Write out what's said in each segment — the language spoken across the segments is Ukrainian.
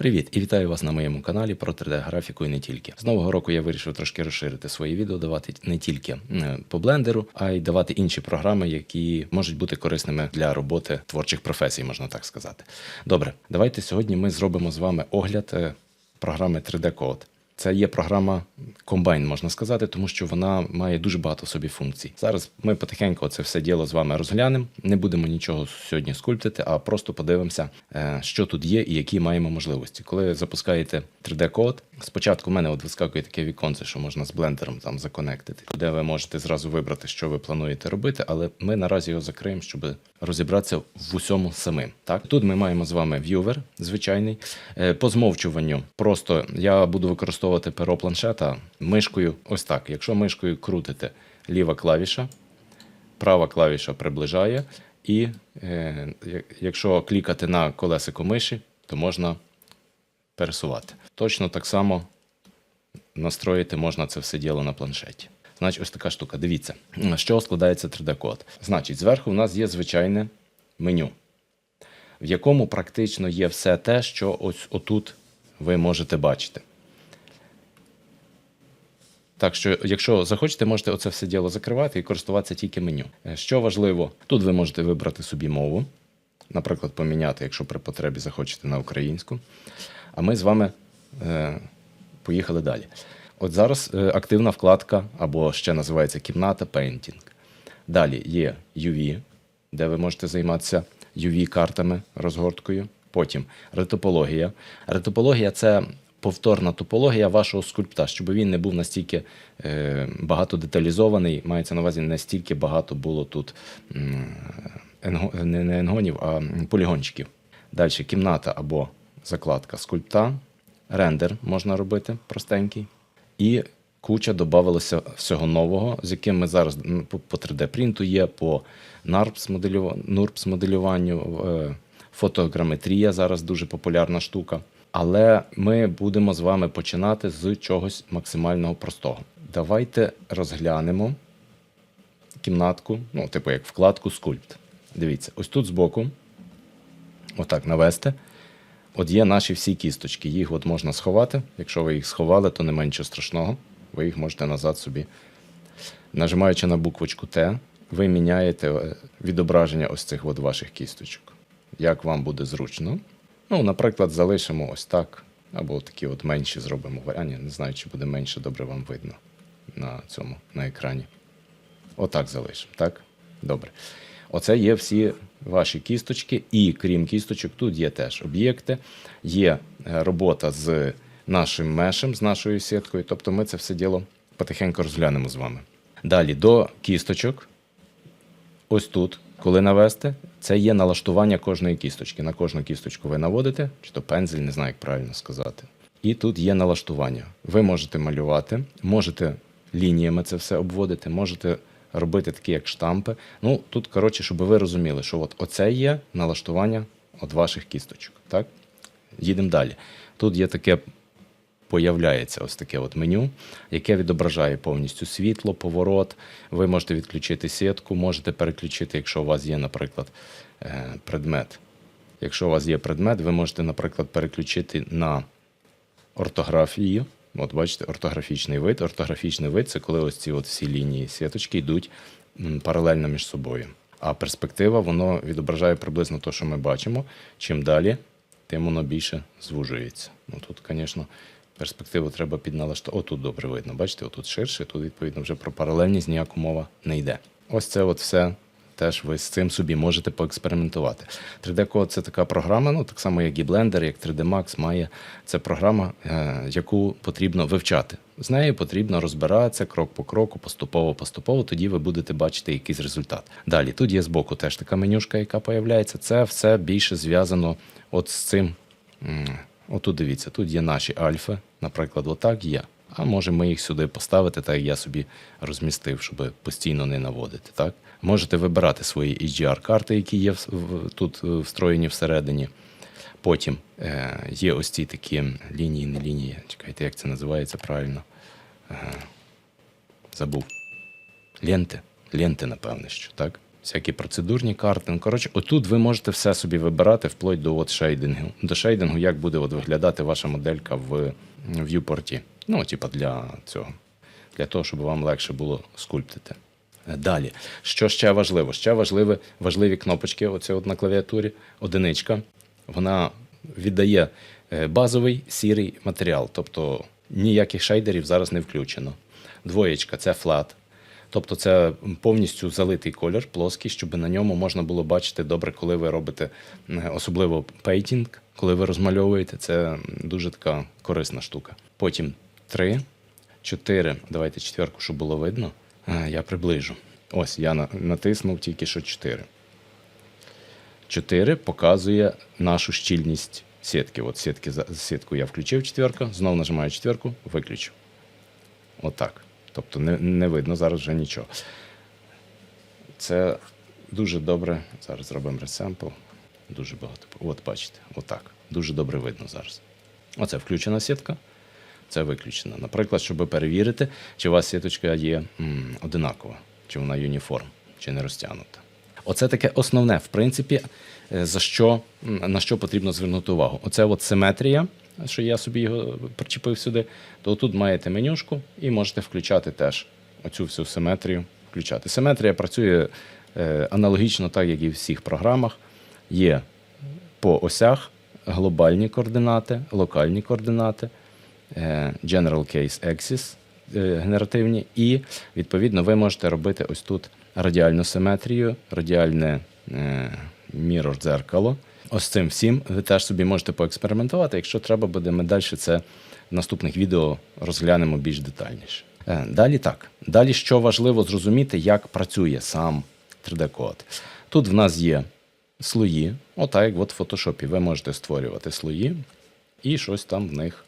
Привіт і вітаю вас на моєму каналі про 3D-графіку і не тільки. З нового року я вирішив трошки розширити свої відео, давати не тільки е, по блендеру, а й давати інші програми, які можуть бути корисними для роботи творчих професій, можна так сказати. Добре, давайте сьогодні ми зробимо з вами огляд е, програми 3D Code. Це є програма комбайн, можна сказати, тому що вона має дуже багато в собі функцій. Зараз ми потихеньку це все діло з вами розглянемо. Не будемо нічого сьогодні скульптити, а просто подивимося, е, що тут є і які маємо можливості. Коли запускаєте 3D-код, спочатку в мене от вискакує таке віконце, що можна з блендером там законектити, де ви можете зразу вибрати, що ви плануєте робити, але ми наразі його закриємо, щоб розібратися в усьому самим. Так, тут ми маємо з вами в'ювер звичайний. Е, По змовчуванню просто я буду використовувати перо планшета мишкою. Ось так. Якщо мишкою крутите ліва клавіша, права клавіша приближає, і е, якщо клікати на колесико миші, то можна пересувати. Точно так само настроїти можна це все діло на планшеті. Значить, ось така штука. Дивіться, з чого складається 3D-код. Значить, зверху в нас є звичайне меню, в якому практично є все те, що ось отут ви можете бачити. Так що, якщо захочете, можете оце все діло закривати і користуватися тільки меню. Е, Що важливо, тут ви можете вибрати собі мову, наприклад, поміняти, якщо при потребі захочете на українську. А ми з вами е, поїхали далі. От зараз е, активна вкладка, або ще називається кімната Painting. Далі є UV, де ви можете займатися UV-картами, розгорткою. Потім ретопологія. Ретопологія це повторна топологія вашого скульпта, щоб він не був настільки е, багато деталізований, мається на увазі, настільки багато було тут енго- не, енгонів, а полігончиків. Далі кімната або закладка скульпта, рендер можна робити простенький. І куча додавалося всього нового, з яким ми зараз по, по 3D-принту є, по. NURBS моделюванню, е, фотограметрія зараз дуже популярна штука. Але ми будемо з вами починати з чогось максимально простого. Давайте розглянемо кімнатку, ну, типу як вкладку скульпт. Дивіться, ось тут збоку, отак навести. От є наші всі кісточки. Їх от можна сховати. Якщо ви їх сховали, то немає нічого страшного. Ви їх можете назад собі. Нажимаючи на буквочку Т, ви міняєте е, відображення ось цих от ваших кісточок. Як вам буде зручно. Ну, наприклад, залишимо ось так. Або такі от менші зробимо варіанти. Не знаю, чи буде менше добре вам видно на цьому на екрані. Отак залишимо, так? Добре. Оце є всі ваші кісточки, і крім кісточок, тут є теж об'єкти, є е, робота з нашим мешем, з нашою сіткою. Тобто ми це все діло потихеньку розглянемо з вами. Далі до кісточок. Ось тут, коли навести, це є налаштування кожної кісточки. На кожну кісточку ви наводите, чи то пензель, не знаю, як правильно сказати. І тут є налаштування. Ви можете малювати, можете лініями це все обводити, можете робити такі, як штампи. Ну, тут, коротше, щоб ви розуміли, що от оце є налаштування от ваших кісточок. Так? Їдемо далі. Тут є таке появляється ось таке от меню, яке відображає повністю світло, поворот. Ви можете відключити сітку, можете переключити, якщо у вас є, наприклад, е, предмет. Якщо у вас є предмет, ви можете, наприклад, переключити на ортографію. От бачите, ортографічний вид. Ортографічний вид це коли ось ці от всі лінії сіточки йдуть паралельно між собою. А перспектива воно відображає приблизно те, що ми бачимо. Чим далі, тим воно більше звужується. Ну тут, звісно, перспективу треба підналаштувати. Отут добре видно. Бачите, отут ширше, тут, відповідно, вже про паралельність ніяку мова не йде. Ось це от все. Теж ви з цим собі можете поекспериментувати. 3D-код це така програма, ну так само, як і Blender, як 3D Max має. Це програма, е, яку потрібно вивчати. З нею потрібно розбиратися крок по кроку, поступово, поступово, тоді ви будете бачити якийсь результат. Далі, тут є збоку теж така менюшка, яка появляється. Це все більше зв'язано от з цим. Отут дивіться, тут є наші альфи, наприклад, отак є. А може ми їх сюди поставити, так як я собі розмістив, щоб постійно не наводити. Так? Можете вибирати свої HDR-карти, які є тут е, встроєні всередині. Потім е, є ось ці такі лінії, не лінії. Чекайте, як це називається правильно. Е, забув. Ленти. Ленти, напевне, що, так? Всякі процедурні карти. Ну, коротше, отут ви можете все собі вибирати вплоть до от шейдингу. До шейдингу, як буде от виглядати ваша моделька в в'юпорті. Ну, типа для цього, для того, щоб вам легше було скульптити. Далі, що ще важливо? Ще важливі, важливі кнопочки оце от на клавіатурі. Одиничка. Вона віддає е, базовий сірий матеріал, тобто ніяких шейдерів зараз не включено. Двоєчка це флат. Тобто це повністю залитий колір, плоский, щоб на ньому можна було бачити добре, коли ви робите е, особливо пейтінг, коли ви розмальовуєте. Це дуже така корисна штука. Потім три, чотири. Давайте четверку, щоб було видно. Е, Я приближу. Ось я натиснув тільки що 4. 4 показує нашу щільність сітки. От сітки, сітку я включив четверку, знову нажимаю четверку, виключу. Отак. Тобто не, не видно зараз вже нічого. Це дуже добре. Зараз зробимо ресемпл. Дуже багато. От бачите, отак. Дуже добре видно зараз. Оце включена сітка, це виключена. Наприклад, щоб перевірити, чи у вас сіточка є м, одинакова, чи вона юніформ, чи не розтягнута. Оце таке основне, в принципі, е, за що, на що потрібно звернути увагу. Оце от симетрія, що я собі його причепив сюди, то тут маєте менюшку і можете включати теж оцю всю симетрію. Включати. Симетрія працює е, аналогічно, так як і в всіх програмах. Є по осях глобальні координати, локальні координати, е, General Case Axis е, генеративні, і відповідно ви можете робити ось тут радіальну симетрію, радіальне мірор дзеркало. Ось цим всім ви теж собі можете поекспериментувати. Якщо треба буде, ми далі це в наступних відео розглянемо більш детальніше. Е, Далі так. Далі, що важливо зрозуміти, як працює сам 3D-код. Тут в нас є слої, отак, як от в фотошопі. Ви можете створювати слої і щось там в них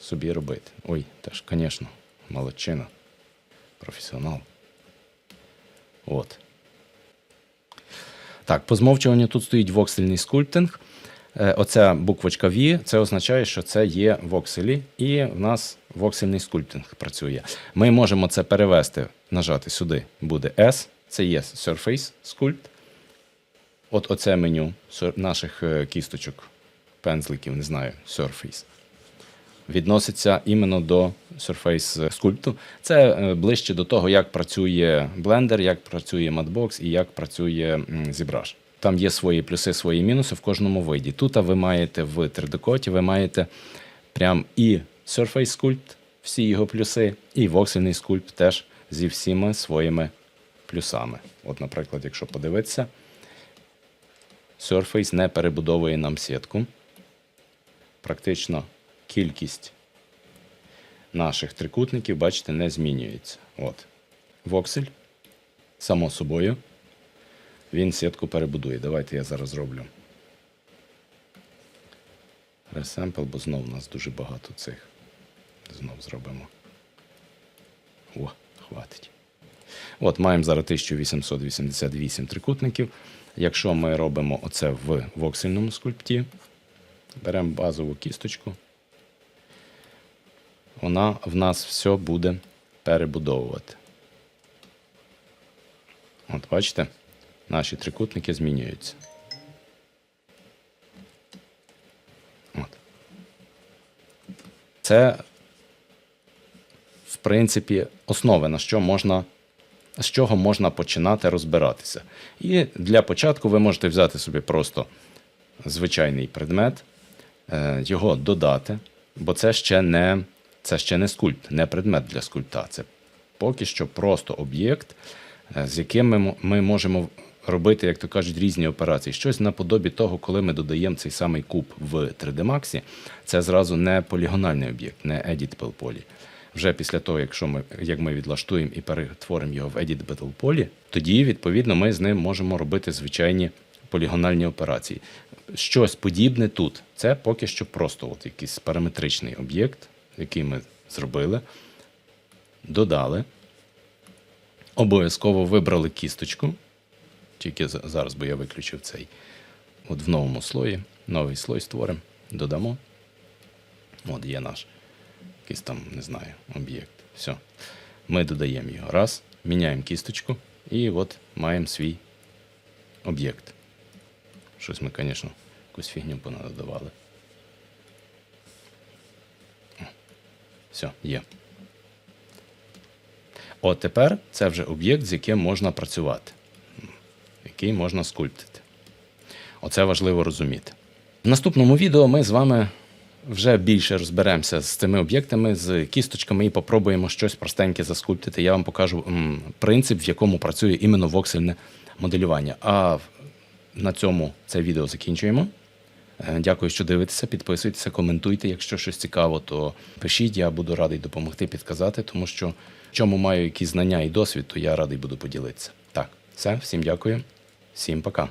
собі робити. Ой, теж, звісно, молодчина. Професіонал. От. Так, по змовчуванню тут стоїть воксельний скульптинг. Е, Оця буквочка V, це означає, що це є вокселі, і в нас воксельний скульптинг працює. Ми можемо це перевести, нажати сюди буде S, це є Surface Sculpt. От оце меню наших е, кісточок, пензликів, не знаю, Surface. Відноситься іменно до Surface скульпту. Це е, ближче до того, як працює Blender, як працює Madbox і як працює ZBrush. Там є свої плюси, свої мінуси в кожному виді. Тут ви маєте в 3D-коті, ви маєте прям і Surface Sculpt, всі його плюси, і воксельний скульпт теж зі всіма своїми плюсами. От, наприклад, якщо подивитися, Surface не перебудовує нам сітку. Практично кількість наших трикутників, бачите, не змінюється. От. Воксель, само собою, він сітку перебудує. Давайте я зараз зроблю. Ресемпл, бо знов у нас дуже багато цих. Знов зробимо. О, хватить. От, маємо зараз 1888 трикутників. Якщо ми робимо оце в воксельному скульпті, беремо базову кісточку, вона в нас все буде перебудовувати. От бачите, наші трикутники змінюються. От. Це, в принципі, основи, на що можна, з чого можна починати розбиратися. І для початку ви можете взяти собі просто звичайний предмет, е, його додати, бо це ще не, це ще не скульпт, не предмет для скульпта. Це поки що просто об'єкт, е, з яким ми, можемо робити, як то кажуть, різні операції. Щось наподобі того, коли ми додаємо цей самий куб в 3D Max, це зразу не полігональний об'єкт, не Editable Poly. Вже після того, якщо ми, як ми відлаштуємо і перетворимо його в Editable Poly, тоді, відповідно, ми з ним можемо робити звичайні полігональні операції. Щось подібне тут. Це поки що просто от якийсь параметричний об'єкт, який ми зробили, додали. Обов'язково вибрали кісточку. Тільки зараз, бо я виключив цей. От в новому слої. Новий слой створимо, додамо. От є наш якийсь там, не знаю, об'єкт. Все. Ми додаємо його. Раз, міняємо кісточку, і от маємо свій об'єкт. Щось ми, звісно, якусь фігню понадавали. Все, є. От тепер це вже об'єкт, з яким можна працювати, який можна скульптити. Оце важливо розуміти. В наступному відео ми з вами вже більше розберемося з цими об'єктами, з кісточками і попробуємо щось простеньке заскульптити. Я вам покажу принцип, в якому працює іменно воксельне моделювання. А на цьому це відео закінчуємо. Е, Дякую, що дивитеся. Підписуйтеся, коментуйте. Якщо щось цікаво, то пишіть. Я буду радий допомогти підказати, тому що в чому маю якісь знання і досвід, то я радий буду поділитися. Так, все, всім дякую, всім пока.